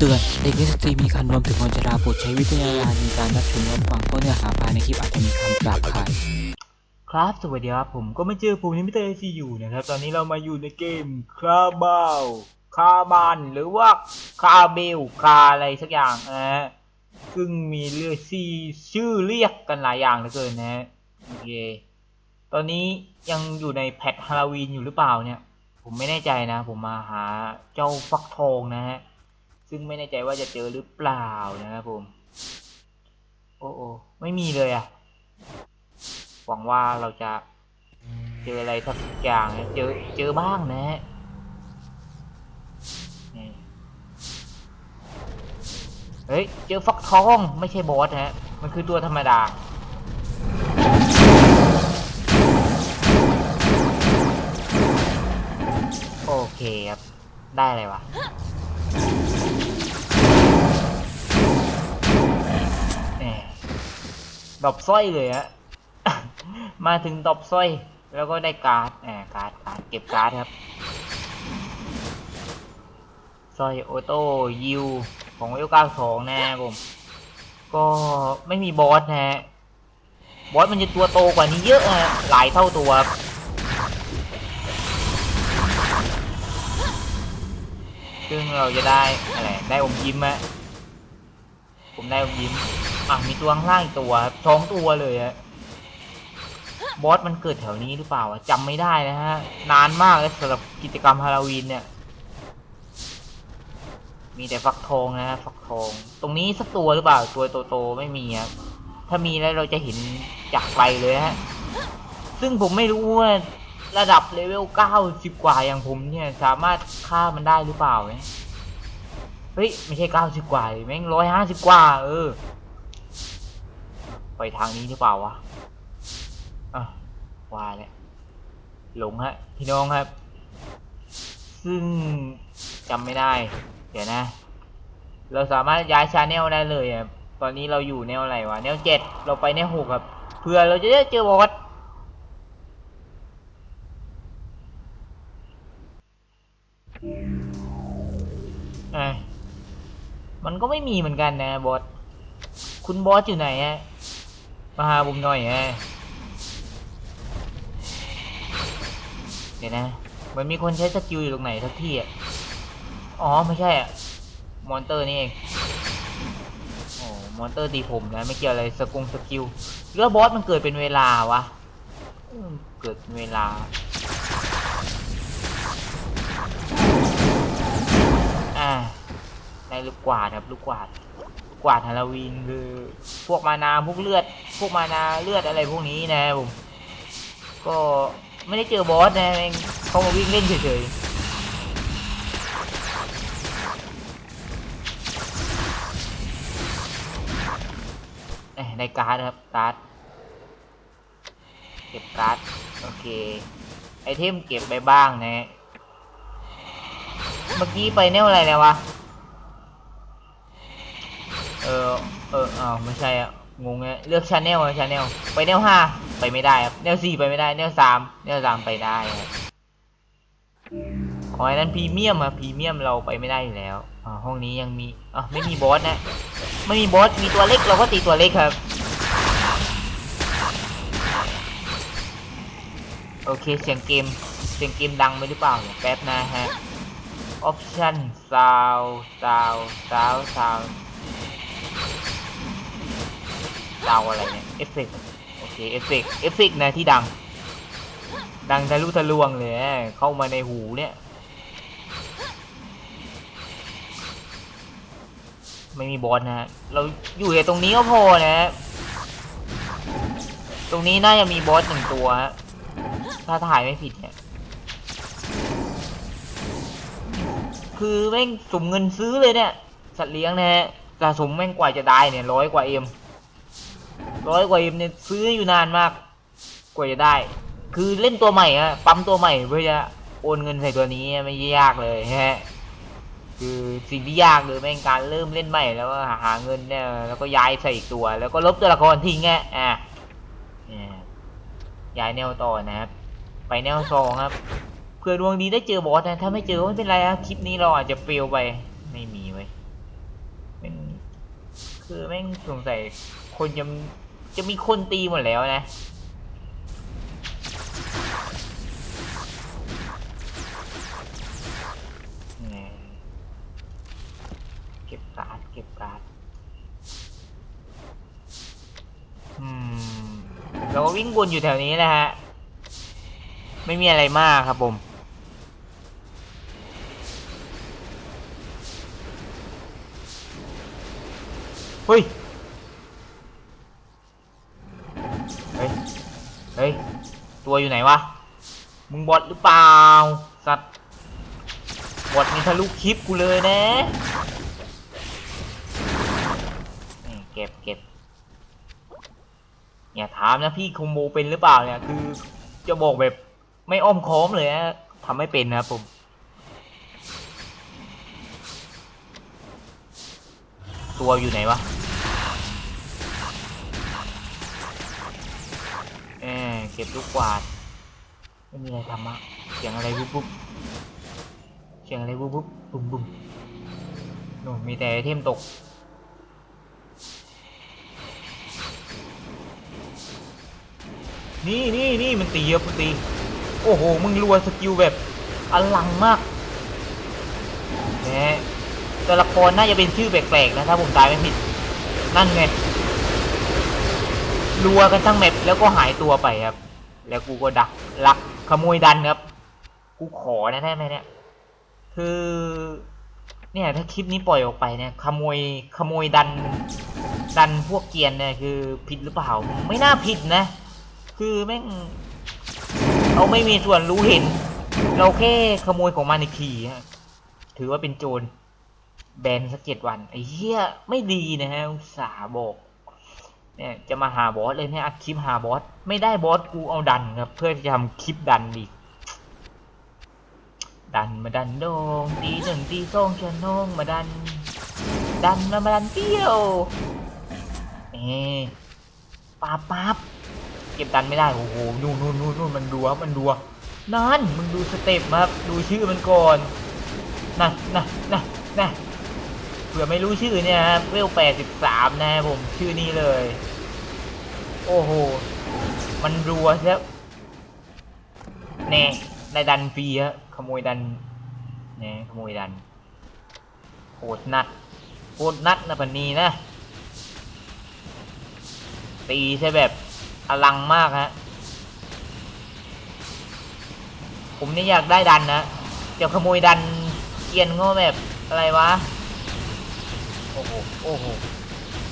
เตือนเด็กและสตรีมีคันรวมถึงคนชราโปรดใช้วิจารณญาณในการรับชมรับฟังเพราะเนื้อหาภายในคลิปอาจจะมีคำหยาบคายครับ สวัสดีครับ ผมก็ไม่เจอผมนิมิเตอร์ซีอยู่นะครับ ตอนนี้เรามาอยู่ในเกมคาบาวคาบานหรือว่าคาเบลคาอะไรสักอย่างนะฮะซึ่งมีเลือกซีชื่อเรียกกันหลายอย่างเหลือเกินนะฮะโอเคตอนนี้ยังอยู่ในแพทฮาโลวีนอยู่หรือเปล่าเนี่ย ผมไม่แน่ใจนะ ผมมาหาเจ้าฟักทองนะฮะ ซึ่งไม่แน่ใจว่าจะเจอหรือเปล่านะครับผม โอ้โอ้ไม่มีเลยอะหวังว่าเราจะเจออะไรสักอย่างนะเจอเจอบ้างนะฮะเฮ้ย เจอฟักทองไม่ใช่บอสนะฮะ มันคือตัวธรรมดา โอเคครับ ได้อะไรวะ ดอกสร้อยเลยฮะ มาถึงดอกสร้อย แล้วก็ได้การ์ดแหมการ์ดการ์ดเก็บการ์ดครับสร้อยโอโต้ยิวของเอลเก้าสองนะผม ก็ไม่มีบอสนะฮะ บอสมันจะตัวโตกว่านี้เยอะนะหลายเท่าตัวครับซึ่งเราจะได้อะไรได้อมยิ้มอะผมได้อมยิ้ม อะมีตัวข้างล่างอีกตัวครับสองตัวเลยอะบอสมันเกิดแถวนี้หรือเปล่าอะจำไม่ได้นะฮะ นานมากเลยสำหรับกิจกรรมฮาโลวีนเนี่ย มีแต่ฟักทองนะฮะฟักทอง ตรงนี้สักตัวหรือเปล่า ตัวโตๆไม่มีครับถ้ามีแล้วเราจะเห็นจากไกลเลยฮะ ซึ่งผมไม่รู้ว่าระดับเลเวลเก้าสิบกว่าอย่างผมเนี่ย สามารถฆ่ามันได้หรือเปล่าเนี่ยเฮ้ย ไม่ใช่เก้าสิบกว่าแม่งร้อยห้าสิบกว่า เออ ไปทางนี้หรือเปล่าวะอะว่าแล้วหลงฮะ พี่น้องครับ ซึ่งจำไม่ได้ เดี๋ยวนะ เราสามารถย้ายชาแนลได้เลยอะตอนนี้เราอยู่แนวอะไรวะ แนวเจ็ดเราไปแนวหกครับ เพื่อเราจะได้เจอบอสอะมันก็ไม่มีเหมือนกันนะบอส คุณบอสอยู่ไหนฮะ มาหาผมหน่อยฮะเดี๋ยวนะเหมือนมีคนใช้สกิลอยู่ตรงไหนสักที่อะอ๋อไม่ใช่อะมอนเตอร์นี่เองโอ้มอนเตอร์ตีผมนะไม่เกี่ยวอะไรสกุงสกิลหรือว่าบอสมันเกิดเป็นเวลาวะเกิดเป็นเวลาอ่าได้ลูกกวาดครับลูกกวาด กวาดฮาโลวีนคือพวกมานาพวกเลือด พวกมานาเลือดอะไรพวกนี้นะผมก็ไม่ได้เจอบอสนะแม่งเขามาวิ่งเล่นเฉยๆเอ้ยได้การ์ดครับการ์ดเก็บการ์ดโอเคไอเทมเก็บไปบ้างนะ เมื่อกี้ไปแนวอะไรแล้ววะ เออเอออ้าวไม่ใช่อะงงเลยเลือกชาแนลชาแนลไปแนวห้าไปไม่ได้ครับแนวสี่ไปไม่ได้แนวสามแนวสามไปได้ครับอ๋ออันนั้นพรีเมียมอะพรีเมียมเราไปไม่ได้อยู่แล้วอ่าห้องนี้ยังมีอะไม่มีบอสนะ ไม่มีบอสมีตัวเล็กเราก็ตีตัวเล็กครับ โอเคเสียงเกมเสียงเกมดังไปหรือเปล่าแป๊บนะฮะ option sound sound sound sound ดาวอะไรเนี่ยเอฟเฟกโอเคเอฟเฟกเอฟเฟกนะที่ดัง ดังทะลุทะลวงเลยเข้ามาในหูเนี่ย ไม่มีบอสนะ เราอยู่ในตรงนี้ก็พอนะ ตรงนี้น่าจะมีบอสหนึ่งตัว ถ้าถ่ายไม่ผิดเนี่ยคือแม่งสุ่มเงินซื้อเลยเนี่ย สัตว์เลี้ยงนะฮะ สะสมแม่งกว่าจะได้เนี่ยร้อยกว่าเอ็มร้อยกว่าเอ็มเนี่ยซื้ออยู่นานมาก กว่าจะได้ คือเล่นตัวใหม่อะปั๊มตัวใหม่เพื่อจะโอนเงินใส่ตัวนี้ไม่ยากเลยฮะคือสิ่งที่ยากเลยแม่งการเริ่มเล่นใหม่แล้วหาเงินเนี่ยแล้วก็ย้ายใส่อีกตัว แล้วก็ลบตัวละครทิ้งไงอะเนี่ยย้ายแนวต่อนะครับ ไปแนวสองครับเพื่อดวงดีได้เจอบอสนะถ้าไม่เจอไม่เป็นไรครับคลิปนี้เราอาจจะเฟลไปไม่มี คือแม่งสงสัยคนจะจะมีคนตีหมดแล้วนะเก็บการ์ดเก็บการ์ดอืมเราก็วิ่งวนอยู่แถวนี้นะฮะ ไม่มีอะไรมากครับผม เฮ้ย เฮ้ย เฮ้ย ตัวอยู่ไหนวะ มึงบอทหรือเปล่า สัตว์ บอทมีทะลุคลิปกูเลยนะเก็บเก็บอย่าถามนะพี่คอมโบเป็นหรือเปล่าเนี่ย คือจะบอกแบบไม่อ้อมค้อมเลยนะทำไม่เป็นนะผมตัวอยู่ไหนวะ เก็บลูกกวาดไม่มีอะไรทำอะเสียงอะไรปุ๊บปุ๊บเสียงอะไรปุ๊บปุ๊บบุ้มบุ้มนู่นมีแต่ไอเทมตกนี่นี่นี่มันตีอะมันตี โอ้โห มึงรัวสกิลแบบอลังมากแหมตัวละครน่าจะเป็นชื่อแปลกๆนะถ้าผมตายไม่ผิด นั่นไงรัวกันทั้งแมปแล้วก็หายตัวไปครับ แล้วกูก็ดักลักขโมยดันครับ กูขอนะได้ไหมเนี่ย คือ เนี่ยถ้าคลิปนี้ปล่อยออกไปเนี่ย ขโมยขโมยดัน ดันพวกเกียนเนี่ยคือผิดหรือเปล่า ไม่น่าผิดนะ คือแม่งเราไม่มีส่วนรู้เห็น เราแค่ขโมยของมันอีกทีฮะถือว่าเป็นโจรแบนสักเจ็ดวันไอ้เหี้ยไม่ดีนะฮะอุตสาห์บอก เนี่ยจะมาหาบอสเลยเนี่ยอัดคลิปหาบอสไม่ได้บอสกูเอาดันครับ เพื่อจะทำคลิปดันอีกดันมาดันโดงตีหนึ่งตีสองชนงมาดัน ดันมามาดันเตี้ยวเอ๊ป๊าป๊บเก็บดันไม่ได้โอ้โหนู่นนู่นนู่นนู่นมันรัวมันรัวนั่นมึงดูสเต็ปมาครับดูชื่อมันก่อนนะนะนะนะ ผื่อไม่รู้ชื่อเนี่ยครับเวลแปดสิบสามนะผมชื่อนี้เลย โอ้โห มันรัวแล้วแน่ได้ดันฟรีฮะขโมยดันแน่ขโมยดันโคตรนัดโคตรนัดนะพันนี้นะ ตีใช่แบบอลังมากฮะผมนี่อยากได้ดันนะจะขโมยดันเกียนก็แบบอะไรวะ โอ้โห โอ้โห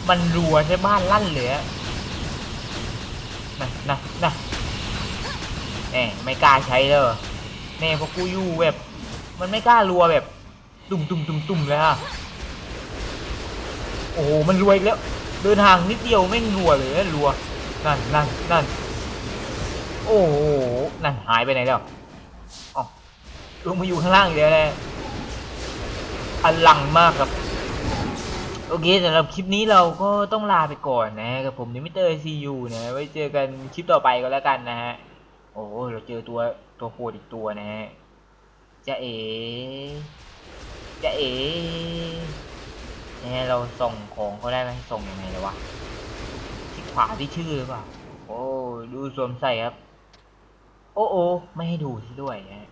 มันรัวใช่บ้านลั่นเหลือนะนะนะแหมไม่กล้าใช้เลยแน่เพราะกูยู่แบบ มันไม่กล้ารัวแบบ ตุ่มตุ่มตุ่มตุ่มเลยฮะโอ้โห มันรวยแล้ว เดินทางนิดเดียวไม่งรัวเลยนะรัว นั่นนั่นนั่นโอ้โห นั่นหายไปไหนแล้วอ๋อลงมาอยู่ข้างล่างอีกแล้วแหละอลังมากครับ โอเคสำหรับคลิปนี้เราก็ต้องลาไปก่อนนะกับผมนิมิเตอร์ซียูนะไว้เจอกันคลิปต่อไปก็แล้วกันนะฮะ โอ้เราเจอตัวตัวโคตรอีกตัวนะฮะจะเอ๋จะเอ๋เนี่ยเราส่งของเขาได้ไหมส่งยังไงเลยวะที่ขวาที่ชื่อหรือเปล่าโอ้ดูสวมใส่ครับ โอ้โอ้ไม่ให้ดูที่ด้วยนะฮะ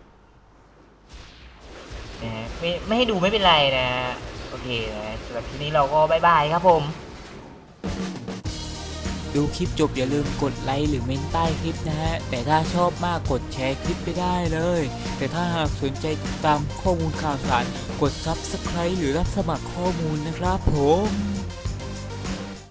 นะฮะไม่ไม่ให้ดูไม่เป็นไรนะ โอเคนะสำหรับคลิปนี้เราก็บายบายครับผม ดูคลิปจบอย่าลืมกดไลค์หรือเมนใต้คลิปนะฮะ แต่ถ้าชอบมากกดแชร์คลิปไปได้เลย แต่ถ้าหากสนใจติดตามข้อมูลข่าวสาร กด Subscribe หรือรับสมัครข้อมูลนะครับผม